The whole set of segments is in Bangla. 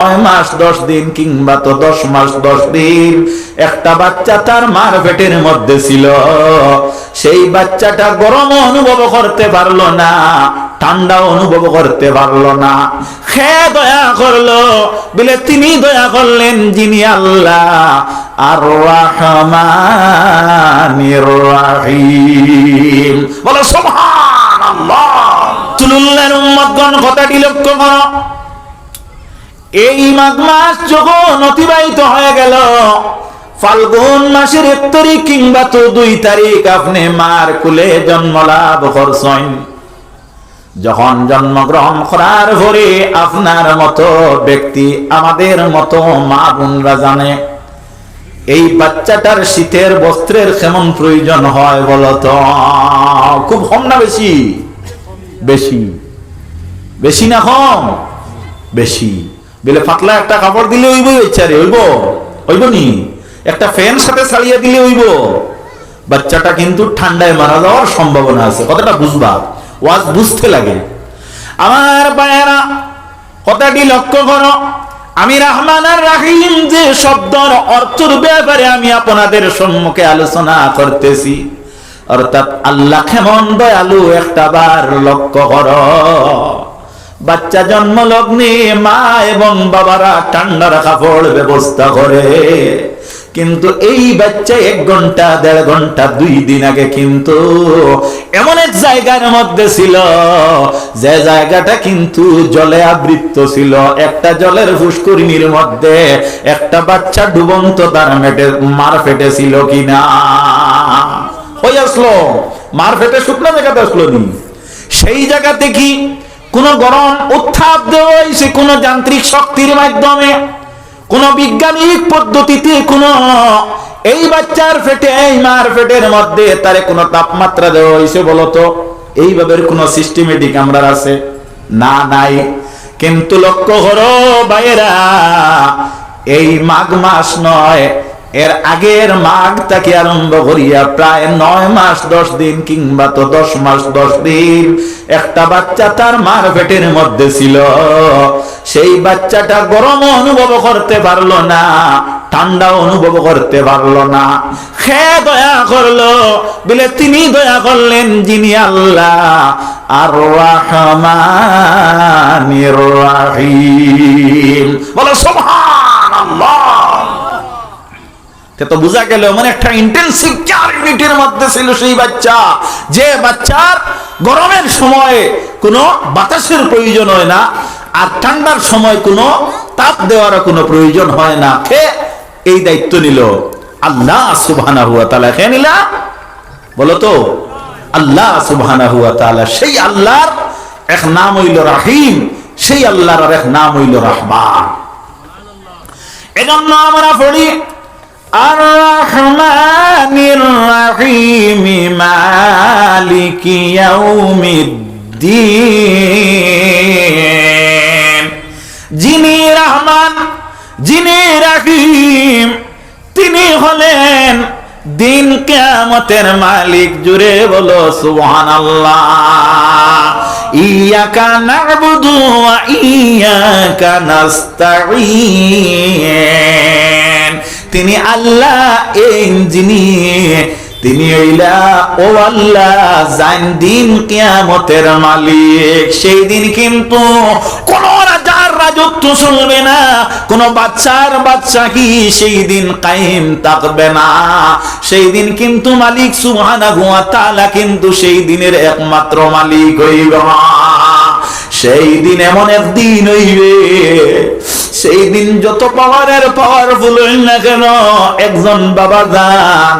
মাস, দশ দিন কিংবা তো দশ মাস, দশ দিন। একটা বাচ্চা তার মার পেটের মধ্যে ছিল। সেই বাচ্চাটা গরম অনুভব করতে পারল না ঠান্ডা অনুভব করতে পারল না। খে দয়া করল, বলে তিনি দয়া করলেন যিনি আল্লাহ। আর রহমানির রহিম। বলো কথাটি লক্ষ্য করো। এই মাঘ মাস যখন অতিবাহিত হয়ে গেল, ফাল্গুন মাসের এক তারিখ কিংবা তো দুই তারিখ আপনি মার কুলে জন্ম লাভ করছেন। যখন জন্মগ্রহণ করার পরে আপনার মতো ব্যক্তি আমাদের মতো মা বোনরা জানে, এই বাচ্চাটার শীতের বস্ত্রের কেমন প্রয়োজন হয় বলতো খুব কম না বেশি? বেশি। বেশি না কম? বেশি। বলে পাতলা একটা কাপড় দিলে হইব ইচ্ছারে হইব? হইব নি? একটা ফ্যান সাথে ছাড়িয়ে দিলে হইব? বাচ্চাটা কিন্তু ঠান্ডায় মারা যাওয়ার সম্ভাবনা আছে। কথাটা বুঝবা, ওয়াজ বুঝতে লাগে। আমার পায়েরা কথাটি লক্ষ্য করো। আমি রহমান আর রাহিম যে শব্দর অর্থের ব্যাপারে আমি আপনাদের সম্মুখে আলোচনা করতেছি, অর্থাৎ আল্লাহ কেমন দয়ালু একটা বার লক্ষ্য করো। বাচ্চা জন্ম লগ্নে মা এবং বাবারা ঠান্ডার কাপড় ব্যবস্থা করে। কিন্তু এই বাচ্চা এক ঘণ্টা, দেড় ঘণ্টা, দুই দিন আগে কিন্তু এমন এক জায়গার মধ্যে ছিল, যে জায়গাটা কিন্তু জলে আবৃত্ত ছিল। একটা জলের ফুসকুরিনির মধ্যে একটা বাচ্চা ডুবন্ত তার মেটে মার ফেটেছিল কিনা? হয়ে আসলো। মার ফেটে শুকনো জায়গাতে আসলো নি। সেই জায়গাতে কি কোন গরম উত্থাপ দেওয়া হয়েছে কোন যান্ত্রিক শক্তির মাধ্যমে, কোন বৈজ্ঞানিক পদ্ধতিতে কোন এই বাচ্চার ফেটে এই মার ফেটের মধ্যে তারে কোন তাপমাত্রা দেওয়া হয়েছে বলতো। এইভাবে কোন সিস্টেমেটিক আমরা আছে? না, নাই। কিন্তু লক্ষ্য করো বাইরা এই মাঘ মাস নয় এর আগের মাঘ থেকে আরম্ভ করিয়া প্রায় নয় মাস, দশ দিন কিংবা তো দশ মাস, দশ দিন, একটা বাচ্চা তার মার পেটের মধ্যে ছিল। সেই বাচ্চাটা গরম অনুভব করতে পারল না ঠান্ডা অনুভব করতে পারল না। খে দয়া করল, বলে তিনি দয়া করলেন যিনি আল্লাহ। আর রহমানির রহিম। বলো সুবহানাল্লাহ তো বোঝা গেল মানে একটা ইন্টেন্সিভ মধ্যে ছিল সেই বাচ্চা। যে বাচ্চার গরমের সময় কোনো বাতাসের প্রয়োজন হয় না, আর ঠান্ডার সময় কোনো তাপ দেওয়ার কোনো প্রয়োজন হয় না। কে? এই দায়িত্ব নিল। আল্লাহ সুবহানা হুয়া তালা কে নিলা? বলো তো। আল্লাহ সুবহানা হুয়া তালা সেই আল্লাহর এক নাম হইল রাহিম, সেই আল্লাহর এক নাম হইল রাহমান। এজন্য আমরা পড়ি الرحمن الرحيم مالك يوم الدين যিনি রহমান যিনি রাহিম তিনি হলেন দিন কেমতের মালিক জুড়ে বলো সুবহান আল্লাহ ইয়াকা নাবুদু ওয়া ইয়াকা নাস্তাঈন তিনি আল্লাহ যিনি তিনি হইলা ও আল্লাহ জান দিন কিয়ামতের মালিক। সেই দিন কিন্তু কোন রাজার রাজত্ব চলবে না, কোন বাচ্চার বাচ্চা কি সেই দিন কায়েম থাকবে না। সেই দিন কিন্তু মালিক সুবহানাহু ওয়া তাআলা কিন্তু সেই দিনের একমাত্র মালিক হইবে সেই দিন এমন একদিন হইবে সেই দিন যত পাওয়ারের পাওয়ারফুল না কেন, একজন বাবা যান।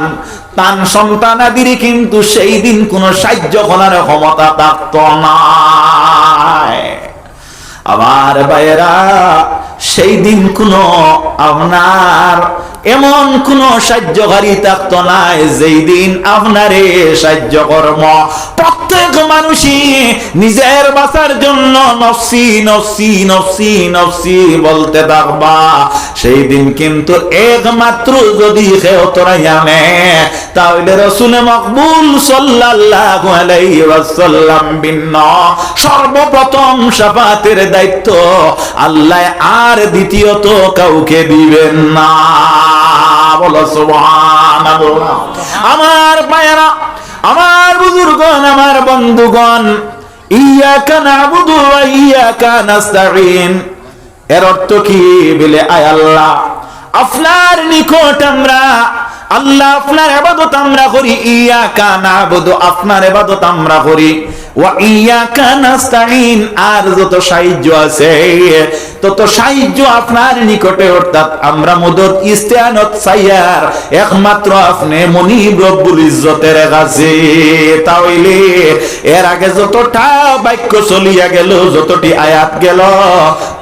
তান সন্তানাদির কিন্তু সেই দিন কোন সাহায্য করার ক্ষমতা থাকত না আবার বাইরা সেই দিন কোন আপনার এমন কোন সাহায্যকারী থাকতো না যেই দিন আপনারে সাহায্য কর্ম মানুষই নিজের বাঁচার জন্য নফসি নফসি নফসি নফসি বলতে সেই দিন কিন্তু একমাত্র যদি তাহলে মকবুল ভিন্ন। সর্বপ্রথম শাফাতের দায়িত্ব, আল্লাহ আর দ্বিতীয়ত কাউকে দিবেন না। বলো আমার পায়রা আমার বুজুর্গণ, আমার বন্ধুগণ, ইয়াকা নাবুদু ওয়া ইয়াকা নাস্তাঈন। এর অর্থ কি বলে, আয় আল্লাহ, আপনার নিকট আমরা, আল্লাহ আপনার ইবাদত আমরা করি, ইয়াকা নাবুদু, আপনার ইবাদত আমরা করি। আর যত সাহায্য আছে, তত সাহায্য আপনার নিকটে, অর্থাৎ আমরা মদত ইস্তেআনত চাইয়ার একমাত্র আপনি মনিব রব্বুল ইজ্জতের কাছে তাহলে এর আগে যতটা বাক্য চলিয়া গেল, যতটি আয়াত গেল,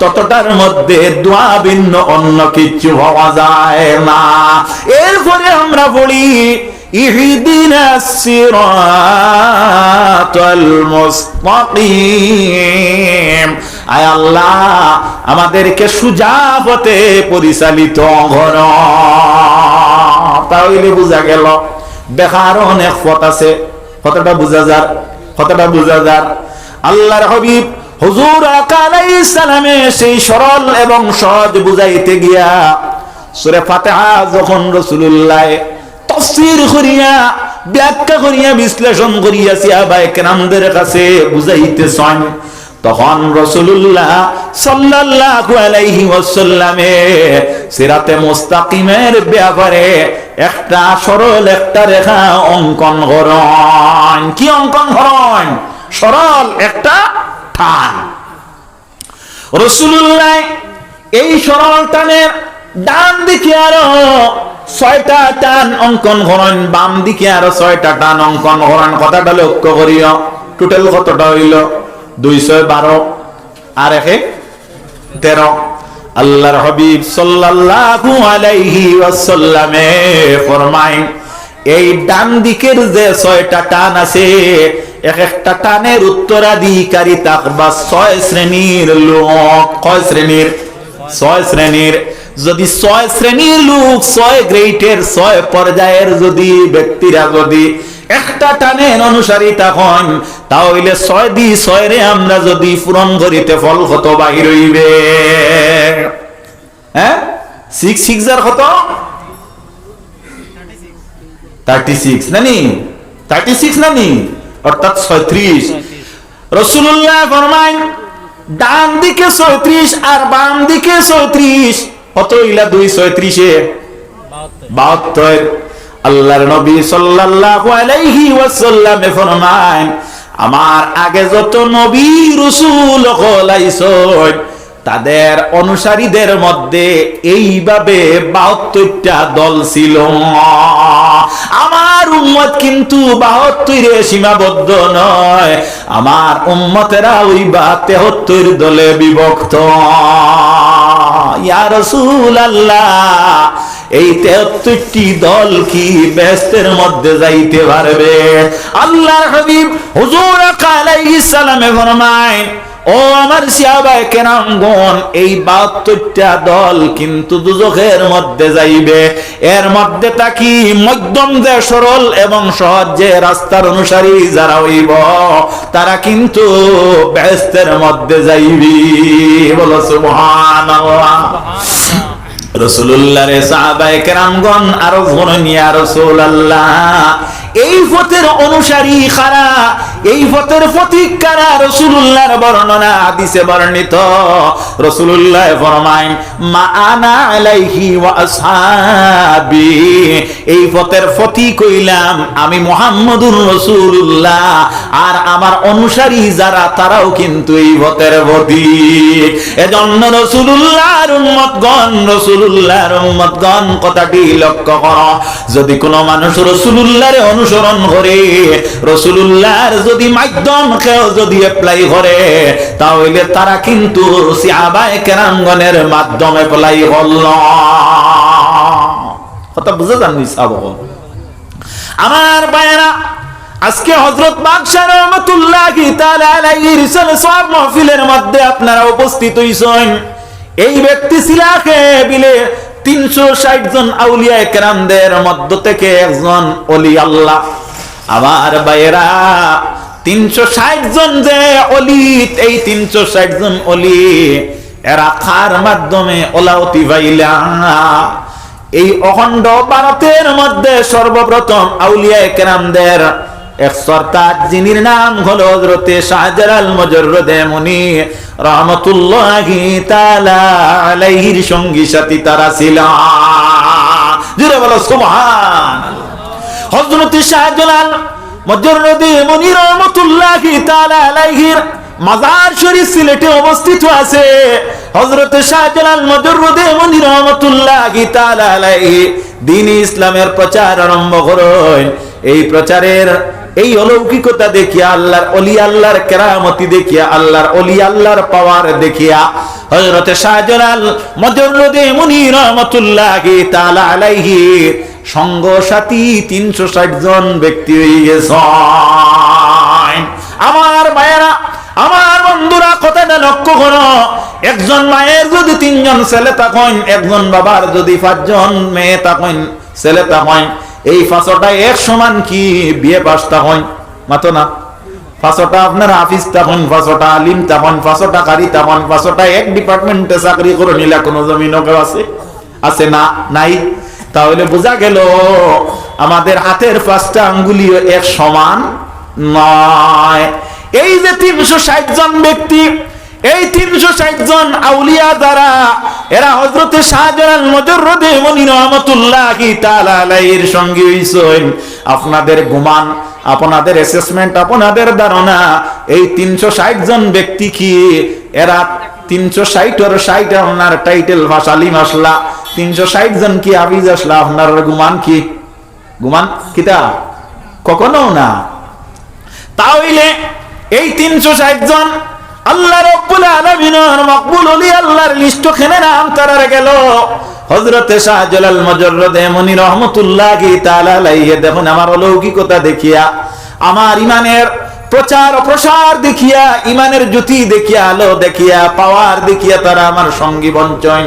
ততটার মধ্যে দোয়া ভিন্ন অন্য কিছু হওয়া যায় না। এরপরে আমরা বলি ইহদিনা সিরাতাল মুস্তাকিম আয় আল্লাহ, আমাদেরকে সুজা পথে পরিচালিত ঘর। তাহলে বোঝা গেল বেকার অনেক পথ আছে। কতটা বোঝা যার কতটা বোঝা যার আল্লাহর হবিব হুজুর আলাইহিস সালামে সেই সরল এবং সহজ বুঝাইতে গিয়া, সূরা ফাতিহা যখন রাসূলুল্লাহ তফসির করিয়া, ব্যাখ্যা করিয়া, বিশ্লেষণ করিয়া সিয়াবায়ে কেরামদের কাছে বুঝাইতেছেন। তখন রসুল্লাহ সাল্লাল্লাহু আলাইহি ওয়াসাল্লামে সিরাতে মুস্তাকিমের ব্যাপারে একটা সরল, একটা রেখা অঙ্কন করন। কি অঙ্কন করন? সরল, একটা টান। রসুল্লাহ এই সরল টানের ডান দিকে আরও ছয়টা টান অঙ্কন করেন বাম দিকে আরও ছয়টা টান অঙ্কন করেন কথাটা লক্ষ্য করিও। টোটাল কতটা হইল? দুইশো বারো। আর একে তেরো। আল্লাহর হাবিব সাল্লাল্লাহু আলাইহি ওয়াসাল্লামে ফরমায় এই ডান দিকের যে ছয়টা টান আছে, এক একটা টানের উত্তরাধিকারী থাকবা ছয় শ্রেণির লোক, কয় শ্রেণির? ছয় শ্রেণির। যদি ছয় শ্রেণির লোক ছয় গ্রেটের ছয় পর্যায়ের যদি ব্যক্তিরা যদি একটা টানের অনুসারী তখন তাহলে ছয় দি ছয় রে আমরা যদি পূরণ করিতে ফল কত বাহির হইবে। হ্যাঁ? সিক্স সিক্স আর কত? থার্টি সিক্স নানি? থার্টি সিক্স নানি? অর্থাৎ ছয়ত্রিশ। রসুল্লাহ ফরমাইন, ডান দিকে ছয়ত্রিশ আর বাম দিকে ছয়ত্রিশ। নবী আমার আগে যত নবী রাসূল তাদের অনুসারীদের মধ্যে এইভাবে বাহাত্তরটা দল ছিল। আমার উম্মত কিন্তু বাহাত্তরে সীমাবদ্ধ নয়। আমার উম্মতেরা ওই বা তেহত্তর দলে বিভক্ত। ইয়া রসুল আল্লাহ এই তেহত্তরটি দল কি ব্যস্তের মধ্যে যাইতে পারবে? আল্লাহ হাবিব হুজুর আলাইহিস সালামে ফরমায়, ও আমার সিয়াবায় কেরামগণ এই বাহাত্তরটা দল কিন্তু দুজখের মধ্যে যাইবে। এর মধ্যে তাকি মধ্যম যে সরল এবং সহজ যে রাস্তার অনুসারী যারা হইব, তারা কিন্তু ব্যস্তের মধ্যে যাইবি। বলো সুবহানাল্লাহ। রসুল্লাহ সাহাবায়ে কেরামগণ আরও ঘনিয়া রসুল্লাহ এই পথের অনুসারী খারা এই পথের পথিক কারা? রসুল্লাহর বর্ণনা, হাদিসে বর্ণিত। রসুল্লাহ ফরমাইন, মা আনা আলাইহি ওয়া আসহাবি। এই পথের পথি কইলাম আমি মুহাম্মদুর রাসূলুল্লাহ। আর আমার অনুসারী যারা, তারাও কিন্তু এই পথের পথিক এজন্য রাসূলুল্লাহর উম্মতগণ রাসূলুল্লাহর উম্মতগণ, কথাটি লক্ষ্য করো। যদি কোনো মানুষ রাসূলুল্লাহর অনুসরণ করে রসুল্লাহর যদি মাধ্যম কেউ যদি অ্যাপ্লাই করে, তাহলে তারা কিন্তু সিয়াবায় কেরাঙ্গনের মাধ্যমে অ্যাপ্লাই করল। কথা বুঝে যান সাব আমার বায়না আজকে সব মাহফিলের মধ্যে আপনারা উপস্থিত হইছেন। এই ব্যক্তি সিলাকে বিলে তিনশো ষাট জন আউলিয়া একরামদের মধ্য থেকে একজন অলি আল্লাহ। আমার বাইরা তিনশো ষাট জন যে অলি এই তিনশো ষাট জন অলি এরা খার মাধ্যমে ওলাওতি পাইলা এই অখণ্ড ভারতের মধ্যে সর্বপ্রথম আউলিয়া একরামদের এক নাম শাহজালাল সঙ্গী ছিল। জুড়ে বলো শাহজালাল মজরুদে মুনি মাজার শরীফ সিলেটে অবস্থিত আছে। হযরত শাহজালাল মজরুদে মুনি রহমাতুল্লাহি দ্বীন ইসলামের প্রচার আরম্ভ করেন। এই প্রচারের এই অলৌকিকতা দেখিয়া আল্লাহর অলি, আল্লাহর কেরামতি দেখিয়া, আল্লাহর অলি, আল্লাহর পাওয়ার দেখিয়া হযরত শাহজালাল মজরুদে মুনি রহমাতুল্লাহি তাআলা আলাইহি সঙ্গ সাথী তিনশো ষাট জন ব্যক্তি হয়ে গেছে আমার মায়েরা, আমার বন্ধুরা কথাটা লক্ষ্য করো। একজন মায়ের যদি তিনজন ছেলে থাকেন, একজন বাবার যদি পাঁচজন মেয়ে থাকেন, ছেলে থাকেন, এই পাঁচটা এক সমান কি বিয়ে পাস থাকেন? মাতো না। পাঁচটা আপনার হাফিজ থাকুন, পাঁচটা আলিম থাকুন, পাঁচটা কারি থাকুন, পাঁচটা এক ডিপার্টমেন্টে চাকরি করে নিলে কোনো জমিন আছে? আছে না? নাই? তাহলে বোঝা গেল আমাদের হাতের পাঁচটা আঙ্গুলিও এক সমান নয়। এই যে তিনশো ষাট জন ব্যক্তি, এই তিনশো ষাট জন আউলিয়া দ্বারা এরা হজরতে শাহজালাল মজরুদে মনি রহমতুল্লাহি তাআলা আলাইহির সঙ্গে হইছেন। আপনাদের গুমান, আপনাদের অ্যাসেসমেন্ট আপনাদের ধারণা, এই তিনশো ষাট জন ব্যক্তি কি এরা তিনশো ষাট আর ষাট আপনার টাইটেল ভাষা আলিম আসলা। তিনশো ষাট জন কি আবিজ আসলা? আপনার গুমান কি? গুমান কিতা? কখনো না। তাহলে এই তিনশো ষাট জন আল্লাহ রব্বুল আলামিনের মকবুল ওলি আল্লাহর লিস্ট খেনে নাম তারার গেল। হযরতে শাহজালাল মজররদে মনি রহমাতুল্লাহি তাআলা আলাইহি, দেখুন আমার অলৌকিকতা দেখিয়া, আমার ইমানের প্রচার ও প্রসার দেখিয়া, ইমানের জ্যোতি দেখিয়া, আলো দেখিয়া, পাওয়ার দেখিয়া তারা আমার সঙ্গী বঞ্চন।